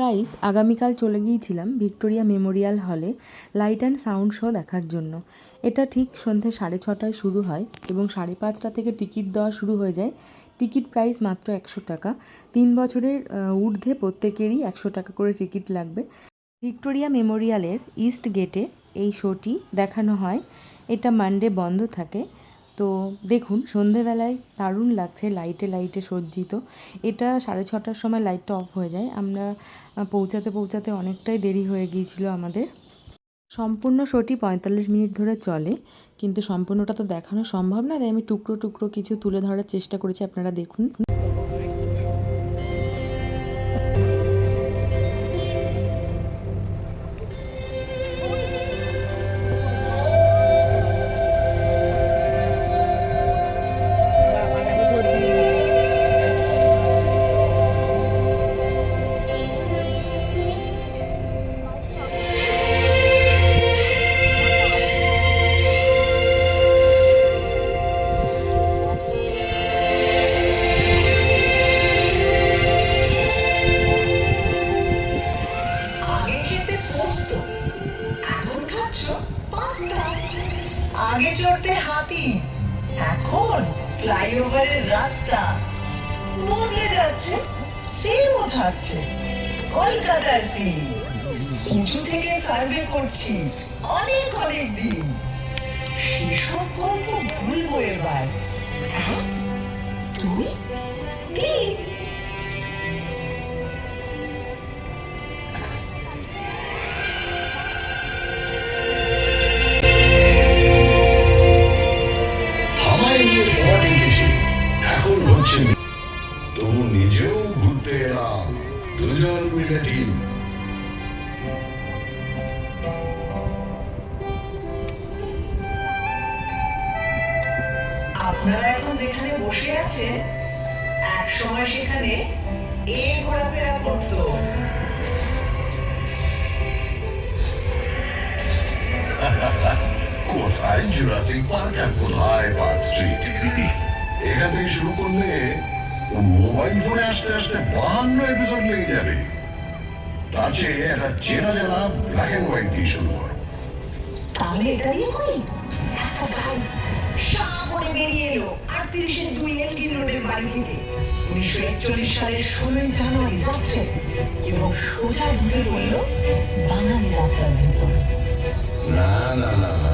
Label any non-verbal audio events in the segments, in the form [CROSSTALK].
Guys আগামীকাল চলে গিয়েছিলাম ভিক্টোরিয়া মেমোরিয়াল হলে লাইট অ্যান্ড সাউন্ড শো দেখার জন্য। এটা ঠিক সন্ধে সাড়ে ছটায় শুরু হয় এবং সাড়ে পাঁচটা থেকে টিকিট দেওয়া শুরু হয়ে যায়। টিকিট প্রাইস মাত্র একশো টাকা। তিন বছরের ঊর্ধ্বে প্রত্যেকেরই একশো টাকা করে টিকিট লাগবে। ভিক্টোরিয়া মেমোরিয়ালের ইস্ট গেটে এই শোটি দেখানো হয়। এটা মানডে বন্ধ থাকে। তো দেখুন, সন্ধেবেলায় দারুণ লাগছে লাইটে লাইটে সজ্জিত। এটা সাড়ে ছটার সময় লাইটটা অফ হয়ে যায়। আমরা পৌঁছাতে পৌঁছাতে অনেকটাই দেরি হয়ে গিয়েছিল আমাদের। সম্পূর্ণ শোটি পঁয়তাল্লিশ মিনিট ধরে চলে, কিন্তু সম্পূর্ণটা তো দেখানো সম্ভব না, তাই আমি টুকরো টুকরো কিছু তুলে ধরার চেষ্টা করেছি। আপনারা দেখুন। আগে চড়তে হাতি, এখন ফ্লাইওভারের রাস্তা। বদলে যাচ্ছে সেমও থাকছে কলকাতার সিন উঁচু থেকে সার্ভে করছি, অনেক অনেক দিন। সেসব গল্প ভুলবো এবার হ্যাঁ? তুই আপনারা এখন যেখানে বসে আছেন এক সময় সেখানে এ ঘোরাফেরা করতো। [LAUGHS] কোথায় জুরাসিক পার্ক আর কোথায় পার্ক স্ট্রিট এখান থেকে শুরু করলে মোবাইল ফোনে আসতে আসতে বাহান্ন এপিসোড লেগে যাবে। তার চেয়ে একটা চেনা জানা ব্ল্যাক অ্যান্ড হোয়াইট দিয়ে শুরু করো। তাহলে এটা দিয়ে করি? করে বেরিয়ে এলো আটত্রিশের দুই এলগিন রোডের বাড়ি থেকে। উনিশশো একচল্লিশ সালের ষোলোই জানুয়ারি যাচ্ছে এবং সোজা ঢুকে পড়ল বাঙালি রাস্তার ভেতর। না না না না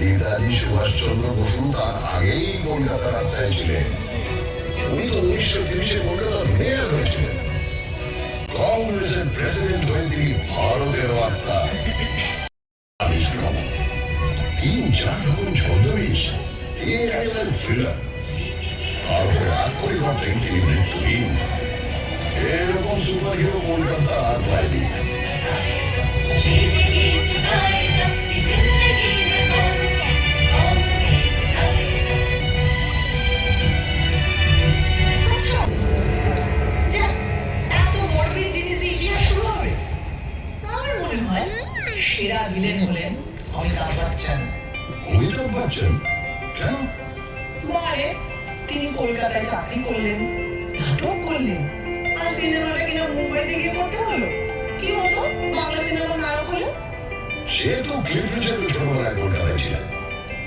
নেতাজি সুভাষচন্দ্র বসু তার আগেই কলকাতার আত্মায় ছিলেন। উনি তো উনিশশো তিরিশে কলকাতার মেয়র হয়েছিলেন। কংগ্রেসের প্রেসিডেন্ট হয়ে তিনি ভারতের আত্মায় তিন চার রকম ছদ্মবেশ। আইল্যান্ড থ্রিলার তারপরে আক্ষরিক অর্থে তিনি মৃত্যুহীন এরকম সুপার হিরো কলকাতা আর পায়নি সেরা ভিলেন হলেন অমিতাভ বচ্চন। অমিতাভ বচ্চন? কলকাতায় চাকরি করলেন। নাটক করলেন। আর সিনেমাটা কিনা মুম্বাইতে গিয়ে করতে হলো? কি হতো বাংলা সিনেমা নায়ক হলো? সে তো ক্লিফ রিচার্ডের ছোটবেলায় কলকাতায় ছিলেন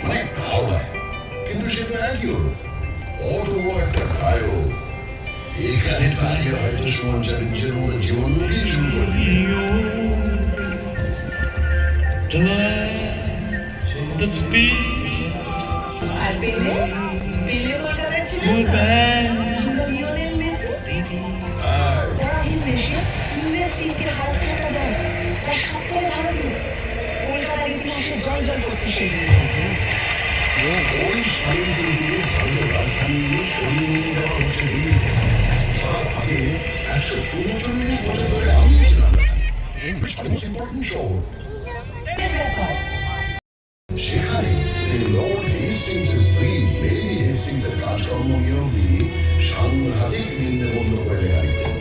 মানে হাওড়ায় কিন্তু সে তো একই হলো অত বড় একটা গায়ক। এখানে দাঁড়িয়ে হয়তো সুমন চ্যাটার্জির মতো জীবনমুখী শুরু করে দিলেন। The speed. লিওনেল মেসি হ্যাঁ, পরাধীন দেশে ইংরেজ টিমকে একটা দল যার সবটাই ভারতীয় কলকাতার ইতিহাসে জল জল করছে সেদিন ওই দিকে ভারতের রাজধানী সরিয়ে নিয়ে যাওয়া হচ্ছে দিল্লিতে তার আগে একশো উনচল্লিশ বছর ধরে আমি ছিলাম মোস্ট ইম্পর্টেন্ট শহর তিনি লর্ড হেস্টিংসের স্ত্রী লেডি হেস্টিংসের কাজকর্ম নিয়ে অব্দি সাংঘাতিক নিন্দে বন্ধ করে লেখা লিখতেন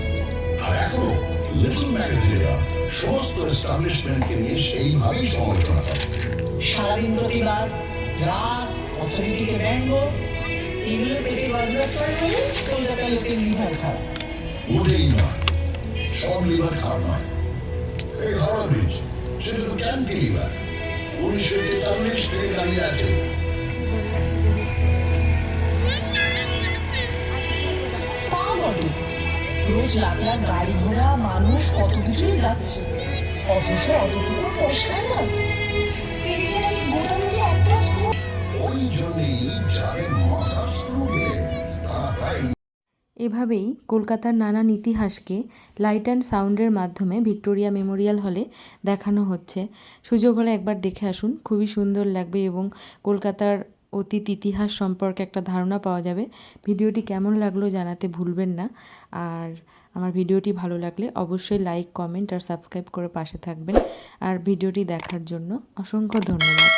আর এখনও লিটল ম্যাগাজিনেরা সমস্ত এস্টাবলিশমেন্টকে নিয়ে সেইভাবেই সমালোচনা করে সারাদিন প্রতিবাদ রাগ অথরিটিকে ব্যঙ্গ এগুলো পেটে বাজবার করে হলে কলকাতার লোকের লিভার খারাপ মোটেই নয় সব লিভার খারাপ নয় এই হাওড়া ব্রিজ সেটা তো ক্যান্টিলিভার উনিশশো তেতাল্লিশ থেকে দাঁড়িয়ে আছে রোজ লাখ গাড়ি ঘোড়া মানুষ কত কিছুই যাচ্ছে, অথচ অতটুকু পরিষ্কার নয়। এভাবেই কলকাতার নানান ইতিহাসকে লাইট অ্যান্ড সাউন্ডের মাধ্যমে ভিক্টোরিয়া মেমোরিয়াল হলে দেখানো হচ্ছে। সুযোগ হলে একবার দেখে আসুন, খুবই সুন্দর লাগবে এবং কলকাতার অতীত ইতিহাস সম্পর্কে একটা ধারণা পাওয়া যাবে। ভিডিওটি কেমন লাগল জানাতে ভুলবেন না। আর আমার ভিডিওটি ভালো লাগলে অবশ্যই লাইক কমেন্ট আর সাবস্ক্রাইব করে পাশে থাকবেন। আর ভিডিওটি দেখার জন্য অসংখ্য ধন্যবাদ।